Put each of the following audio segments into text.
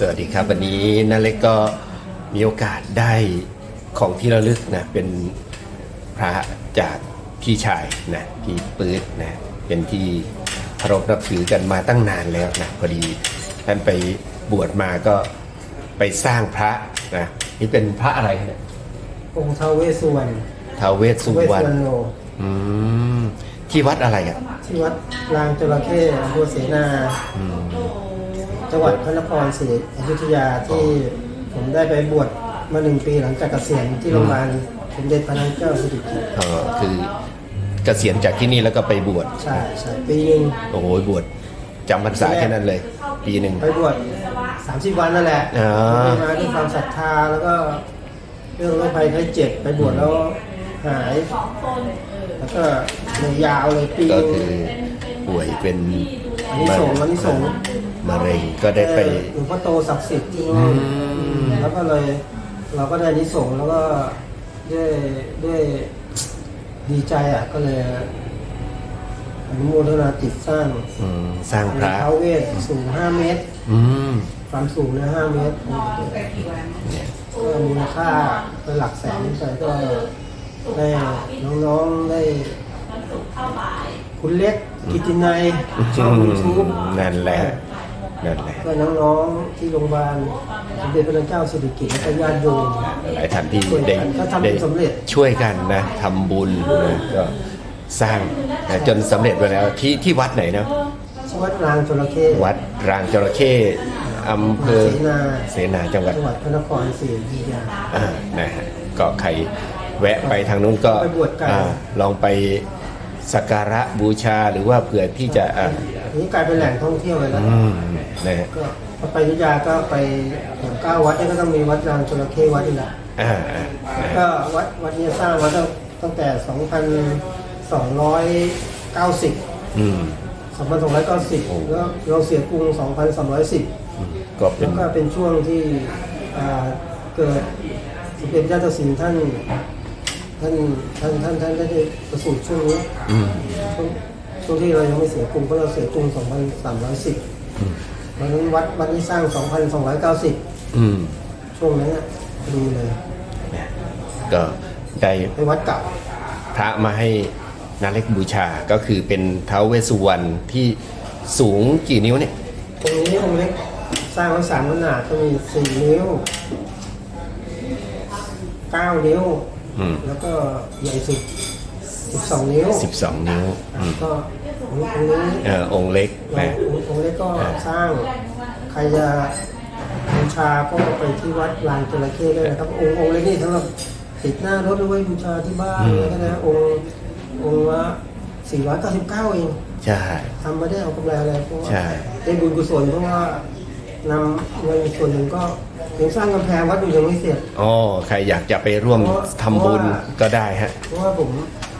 สวัสดีครับ วันนี้นาเล็กก็มีโอกาสได้ของที่ระลึกนะเป็นพระจากพี่ชายนะพี่ปื๊ดนะเป็นที่เคารพนับถือกันมาตั้งนานแล้วนะพอดีท่านไปบวชมาก็ไปสร้างพระนะนี่เป็นพระอะไรเนี่ยองค์ท้าวเวสสุวรรณท้าวเวสสุเวสวรรณสุวรรณโนอืมที่วัดอะไรอะที่วัดรางจระเข้อำเภอเสนาอืม จังหวัดพระนครศรีอยุธยาที่ผมได้ไปบวชมาหนึ่งปีหลังจากเกษียณที่โรงพยาบาลสมเด็จพระนางเจ้าสิริกิติ์เออคือเกษียณจากที่นี่แล้วก็ไปบวชใช่ใช่ปีหนึ่งโอ้โหบวชจำพรรษาแค่นั้นเลย ปีหนึ่งไปบวช30วันนั่นแหละอ๋อไปมาด้วยความศรัทธาแล้วก็เรื่องโรคภัยไข้เจ็บไปบวชแล้วหายแล้วก็เลยยาวเลยปีหก็นึ่งคือป่วยเป็นอันนี้ส่งส์อันนี้ส่งส์ มะเร็งก็ได้ไปหลวงพ่อโตศักดิ์สิทธิ์ที่นู่นแล้วก็เลยเราก็ได้อานิสงส์แล้วก็ด้วยด้วยดีใจอะก็เลยอนุโมทนาจิตสร้างอืมสร้างพระท้าวเวสสูง5เมตร อืมความสูงนะ5เมตรเนี่ยก็มูลค่าเป็นหลักแสนไปก็ได้น้องๆได้คุณเล็กกิตินัยช่องยูทูบนั่นแหละ นั่นแหละก็น้องๆที่โรงพยาบาลสมเด็จพระนางเจ้าสิริกิติ์และก็ญาติโยมหลายท่านที่ช่วยได้กันก็ทำได้สำเร็จช่วยกันนะทำบุญนะก็สร้างนะจนสำเร็จไปแล้วที่ที่วัดไหนนะที่วัดรางจระเข้วัดรางจระเข้อำเภอเสนาเสนาจังหวัดจังหวัดพระนครศรีอยุธยาอ่านะฮะก็ใครแวะไปทางนู้นก็ไปบวชกันอ่าลองไป สักการะบูชาหรือว่าเผื่อที่จะอ่าอันนี้กลายเป็นแหล่งท่องเที่ยวเลยแล้วอืมนะฮะก็พอไปอยุธยาก็ไปอย่างเก้าวัดเนี่ยก็ต้องมีวัดรางจระเข้วัดนี่แหละอ่าอ่านะก็ฮะวัดวัดนี้สร้างมาตั้งตั้งแต่ 2,290 อืม 2,290แล้วเราเสียกรุง 2,310อืมก็เป็แล้น วก็เป็นช่วงที่อ่าเกิดสมเด็จพระเจ้าตากสินท่าน ท่านท่านท่านท่านได้ประสูติช่วงนี้อืม ช่วงช่วงที่เรายังไม่เสียกรุงเพราะเราเสียกรุง2,310อืม เพราะฉะนั้นวัดวัดนี้สร้าง 2,290 อืม ช่วงนั้นน่ะดีเลยนะก็ได้เป็นวัดเก่าพระมาให้นาเล็กบูชาก็คือเป็นท้าวเวสสุวรรณที่สูงกี่นิ้วเนี่ย ตรงนี้องค์เล็กสร้างไว้สามขนาดก็มีสี่นิ้วเก้านิ้ว อืม แล้วก็ใหญ่สุดสิบสองนิ้วสิบสองนิ้วอืมก็องค์นี้เอ่อองค์เล็กเรานะ องค์เล็กก็สร้างใครจะบูชาก็ไปที่วัดลานจระเข้ได้นะครับ องค์องค์เล็กนี่สำหรับติดหน้ารถหรือไว้บูชาที่บ้านเลยก็ได้องค์องค์ละสี่ร้อยเก้าสิบเก้าเอง ใช่ ทำไม่ได้เอากำไรอะไรเพราะว่าใช่ ได้บุญกุศลเพราะว่านำเงินส่วนหนึ่งก็ ยังสร้างกำแพงวัดอยู่ยังไม่เสร็จ อ๋อใครอยากจะไปร่วมทำบุญก็ได้ฮะ เพราะว่าผม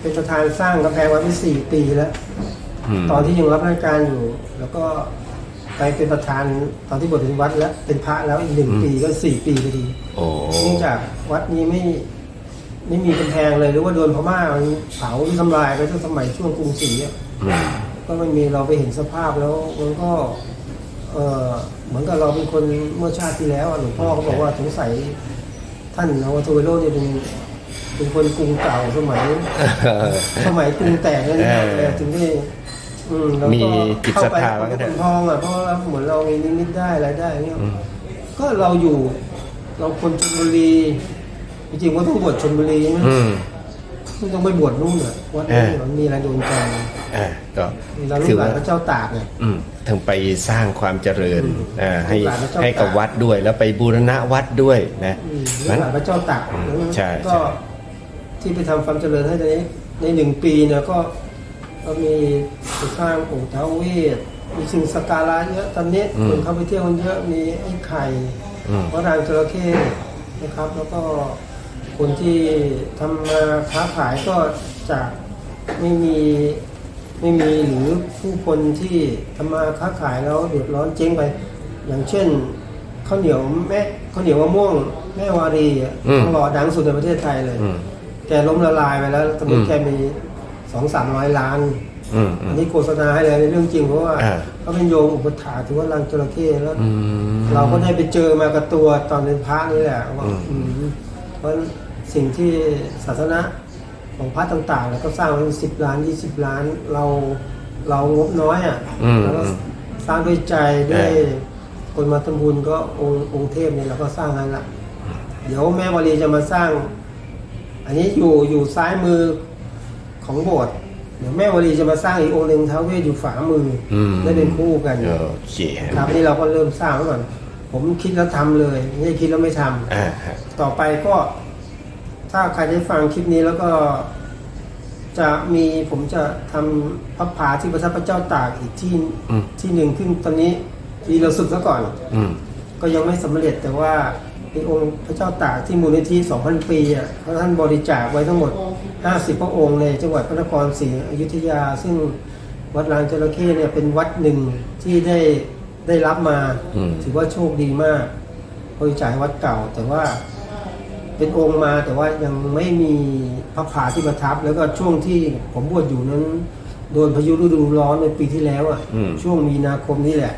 เป็นประธานสร้างกำแพงวัดมาสี่ปีแล้ว อืม ตอนที่ยังรับราชการอยู่ แล้วก็ไปเป็นประธานตอนที่บวชเป็นวัดแล้วเป็นพระแล้วอีกหนึ่งปีก็สี่ปีพอดีโอ้เนื่องจากวัดนี้ไม่ไม่มีกำแพงเลยหรือว่าโดนพม่ามันเผาทำลายไปตั้งสมัยช่วงกรุงศรีอะ อืมก็ไม่มีเราไปเห็นสภาพแล้วมันก็ เออเหมือนกับเราเป็นคนเมื่อชาติที่แล้วอะหลวงพ่อเขาบอกว่าสงสัยท่านนวทวิโรจน์เนี่ยเป็นเป็นคนกรุงเก่าสมัย สมัยกรุงแตกนั่นเองเออ ถึงได้อืมแล้วมีก็จิตเข้าศรัทไปธาว่าเป็งั้นเถนอะทองอะเพราะว่าเหมือนเรามีนิมิตได้อะไรได้เนี่ยอืม ก็เราอยู่ เราคนชลบุรีจริงๆว่าต้องบวชชลบุรีใช่ไหมอืมไม่ต้องไปบวชนู่นอะวัดนี้เออ มันมีอะไรโดนใจ อ่าก็เราลูถืกอหลาว่านพระเจ้าตากเนี่ย อืมถึงไปสร้างความเจริญอืมอ่าให้ลูกหลานพระเจ้าให้กับวัดด้วย แล้วไปบูรณะวัดด้วยนะอืมลูนั้กนหลานพระเจ้าตากอืมแล้วใช่ก็ใช่ที่ไปทำความเจริญให้ในในหนึ่งปีเนี่ยก็ก็มีไปสร้างองค์ท้าวเวสมีสิ่งสักการะเยอะตอนนี้คนเข้าไปเที่ยวกันเยอะมีไอ้ไข่ อืม พระรางจระเข้นะครับ แล้วก็คนที่ทำมาค้าขายก็จะไม่มี ไม่มีหรือผู้คนที่ทำมาค้าขายแล้วเดือดร้อนเจ๊งไป อย่างเช่นข้าวเหนียวแม่ข้าวเหนียวมะม่วง แม่วารีอะอืมต้องรอดังสุดในประเทศไทยเลย อืมแกล้มละลายไปแล้วตอนนี้อืมแกมีสองสามร้อยล้าน อืมอือัมนนี้โฆษณาให้เลยในเรื่องจริงเพราะว่าอ่า เขาเป็นโยมอุปถาถือว่าลังจระเข้แล้ว อืม เราก็ได้ไปเจอมากับตัวตอนเป็นพระนี่แหละว่าอืม อืมเพราะสิ่งที่ศาสนา ของพระต่างๆ แล้วก็สร้างไว้สิบล้านยี่สิบล้าน เราเรางบน้อยอะอืมแล้วก็อืมสร้างด้วยใจด้วยเออ คนมาทำบุญก็องค์องค์เทพเนี่ยเราก็สร้างให้ละเดี๋ยวแม่วลีจะมาสร้าง อันนี้อยู่อยู่ซ้ายมือของโบสถ์เดี๋ยวแม่วลีจะมาสร้างอีกองค์หนึ่งท้าวเวสอยู่ฝามืออม ได้เป็นคู่กัน โอเคฮะครับนี่เราก็เริ่มสร้างไว้ก่อน ผมคิดแล้วทำเลยไม่ใช่คิดแล้วไม่ทำ อ่าฮะต่อไปก็ ถ้าใครได้ฟังคลิปนี้แล้วก็จะมีผมจะทำพระผาที่พระทับพระเจ้าตากอีกที่อืม ที่หนึ่งขึ้นตอนนี้ที่เราสึกซะก่อน อืม ก็ยังไม่สำเร็จแต่ว่ามีองค์พระเจ้าตากที่มูลนิธิ2,000 ปีอะเขาท่านบริจาคไว้ทั้งหมด 50 พระองค์ในจังหวัดพระนครศรีอยุธยา ซึ่งวัดลานจระเข้เนี่ยเป็นวัดหนึ่งที่ได้ได้รับมา อืม ถือว่าโชคดีมาก บริจาคให้วัดเก่า แต่ว่า เป็นองค์มาแต่ว่ายังไม่มีพระผาที่ประทับ แล้วก็ช่วงที่ผมบวชอยู่นั้น โดนพายุฤดูร้อนในปีที่แล้วอะ อืม ช่วงมีนาคมนี่แหละ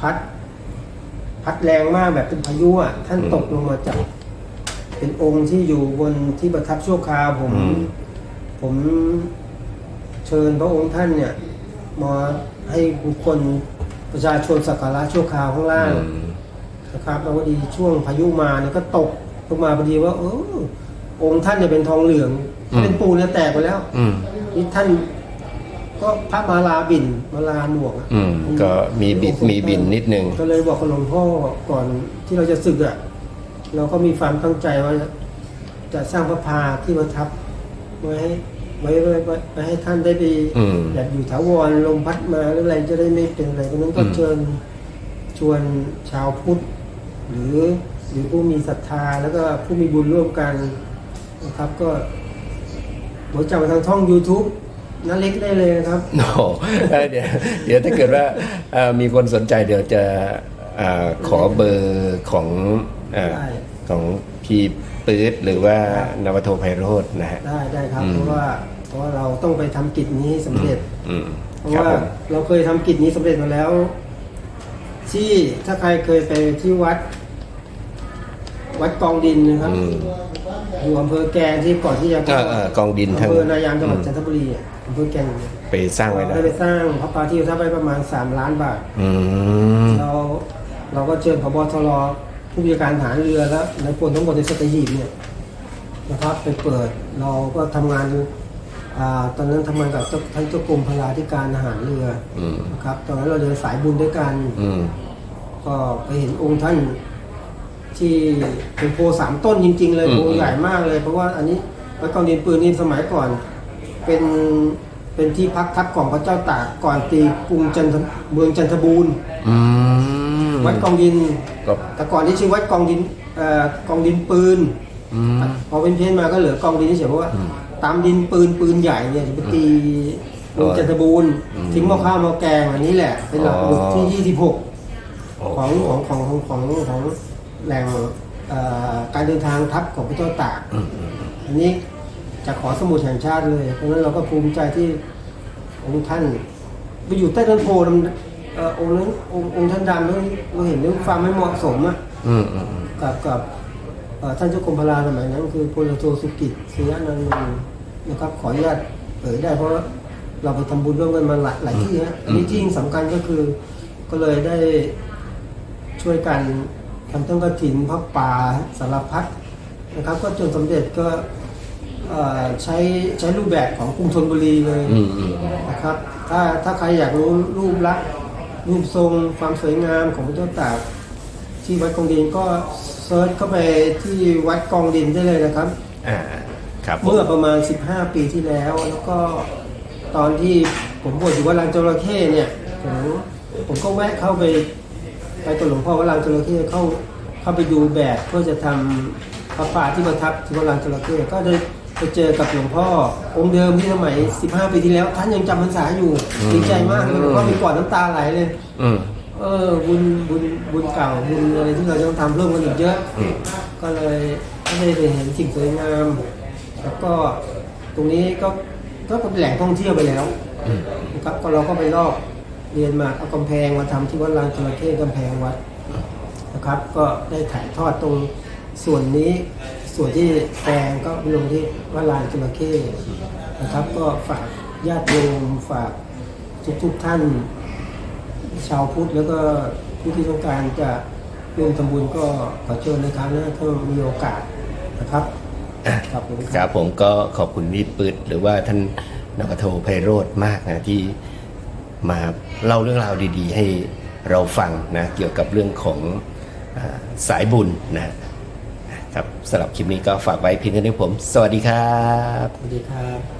พัด พัดแรงมากแบบเป็นพายุอะ ท่านตกลงมาจาก เป็นองค์ที่อยู่บนที่ประทับชั่วคราวผม อืม ผมเชิญพระองค์ท่านเนี่ย มาให้บุคคลประชาชนสักการะชั่วคราวข้างล่าง อืม นะครับแล้วพอดีช่วงพายุมาเนี่ยก็ตก ลงมาพอดีว่าเออองค์ท่านเนี่ยเป็นทองเหลือง อืม เป็นปูนเนี่ยแตกไปแล้วอืม นี่ท่าน ก็พระมาลาบินมาลาหมวกอะอืมก็มีบิดมีบินนิดนึง ก็เลยบอกกับหลวงพ่อก่อนที่เราจะศึกอะเราก็มีความตั้งใจว่าจะสร้างพระพาที่ประทับไว้ให้ไว้ไว้ไว้ไว้ให้ท่านได้ไปอืม แบบอยู่ถาวรลมพัดมาหรืออะไรจะได้ไม่เป็นอะไรเพราะฉะนั้นก็อืม เชิญชวนชาวพุทธ หรือ หรือผู้มีศรัทธาแล้วก็ผู้มีบุญร่วมกันนะครับก็บริจาคมาทางช่อง YouTube นั่นเล็กได้เลยนะครับโอ้โหเอ่อเดี๋ยวเดี๋ยวถ้าเกิดว่าเอ่อมีคนสนใจเดี๋ยวจะเอ่อขอเบอร์ของเอ่อได้ของพี่ปื๊ดหรือว่านวโทไพโรจน์นะฮะได้ได้ครับอืมเพราะว่าเพราะว่าเราต้องไปทำกิจนี้ให้สำเร็จอืมเพราะครับว่าผมเราเคยทำกิจนี้สำเร็จมาแล้ว ที่ถ้าใครเคยไปที่วัด วัดกองดินนะครับ อืม อยู่อำเภอแกลงที่ก่อนที่จะเออเออกองดินทั้ง อำเภอนายางจังหวัดอืมจันทบุรีอะอำเภอแกลงไปสร้างไว้แล้วได้ไปสร้างพระปาที่ท่าไปประมาณ 3 ล้านบาท อืม เราเราก็เชิญพบทรผู้บัญชาการฐานเรือแล้วในพลทั้งหมดในสัตหีบเนี่ยนะครับไปเปิดเราก็ทำงานอ่าตอนนั้นทำงานกับเจ้าท่านเจ้ากรมพลาธิการทหารเรืออืมนะครับตอนนั้นเราเดินสายบุญด้วยกัน อืม ก็ไปเห็นองค์ท่าน ที่เป็นโพสามต้นจริง ๆ เลยอืม โพใหญ่มากเลย เพราะว่าอันนี้วัดกองดินปืนนี่สมัยก่อน เป็นเป็นที่พักทัพของพระเจ้าตากก่อนตีกรุงจันทเมืองจันทบูรณ์อืมวัดกองดิน ก็แต่ก่อนที่ชื่อวัดกองดินเอ่อกองดินปืน อืม พอเป็นเพี้ยนมาก็เหลือกองดินเฉยๆเพราะว่า ตามดินปืนปืนใหญ่เนี่ยจะไปตีเมืองจันทบูรณ์อืมทิ้งหม้อข้าวหม้อแกงอันนี้แหละ เป็นหลักอ๋อบุตรที่26โอ้ของของของของของของ แหล่งเอ่อการเดินทางทัพของพระเจ้าตากอืมอืมอันนี้จะขอสมุดแห่งชาติเลย เพราะฉะนั้นเราก็ภูมิใจที่องค์ท่านไปอยู่ใต้ต้นโพธิ์นั้นเอ่อองค์นั้นองค์องค์ท่านดำนั้นเราเห็นเรื่องความไม่เหมาะสมอะอืมอืมอืมกับกับเอ่อท่านเจ้ากรมพลาสมัยนั้น คือพลโทสุกิจศรีอนันต์นะครับขออนุญาตเผยได้เพราะว่าเราไปทำบุญร่วมกันมาหลายหลายที่ฮะอันนี้ที่สำคัญก็คือก็เลยได้ช่วยกัน ทำต้นกระถินพระป่าสารพัดนะครับ ก็จนสำเร็จก็เอ่อใช้ใช้รูปแบบของกรุงธนบุรีเลยอืมอืมนะครับ ถ้าถ้าใครอยากรู้รูปลักษณ์รูปทรงความสวยงามของพระเจ้าตากที่วัดกองดินก็เซิร์ชเข้าไปที่วัดกองดินได้เลยนะครับอ่าครับผมเมื่อประมาณ 15 ปีที่แล้ว แล้วก็ตอนที่ผมบวชอยู่วัดลานจระเข้เนี่ยผมผมก็แวะเข้าไป ไปกับหลวงพ่อวัดลานจระเข้เข้าเข้าไปดูแบบเพื่อจะทำพระป่าที่ประทับที่วัดลานจระเข้ก็ได้ไปเจอกับหลวงพ่อองค์เดิมที่สมัย 15 ปีที่แล้ว ท่านยังจำพรรษาอยู่ดีใจมากเลยหลวงพ่อมีกอดน้ำตาไหลเลยอืมเออบุญบุญบุญเก่าบุญอะไรที่เราจะต้องทำร่วมกันอีกเยอะอืมก็เลยก็ได้ไปเห็นสิ่งสวยงาม แล้วก็ตรงนี้ก็ก็เป็นแหล่งท่องเที่ยวไปแล้วนะครับก็เราก็ไปลอก เรียนมาเอากำแพงมาทำที่วัดลานจระเข้กำแพงวัดนะครับ ก็ได้ถ่ายทอดตรงส่วนนี้ส่วนที่แปลงก็ลงที่วัดลานจระเข้นะครับ ก็ฝากญาติโยมฝากทุกๆท่าน ชาวพุทธแล้วก็ผู้ที่ต้องการจะร่วมทำบุญก็ขอเชิญนะครับนะถ้ามีโอกาสนะครับครับผมครับผมก็ขอบคุณพี่ปืดหรือว่าท่านนกโทไพโรธมากนะที่ มาเล่าเรื่องราวดีๆ ให้เราฟังนะเกี่ยวกับเรื่องของอสายบุญนะครับสำหรับคลิปนี้ก็ฝากไว้เพียงเท่านี้ผม สวัสดีครับ สวัสดีครับ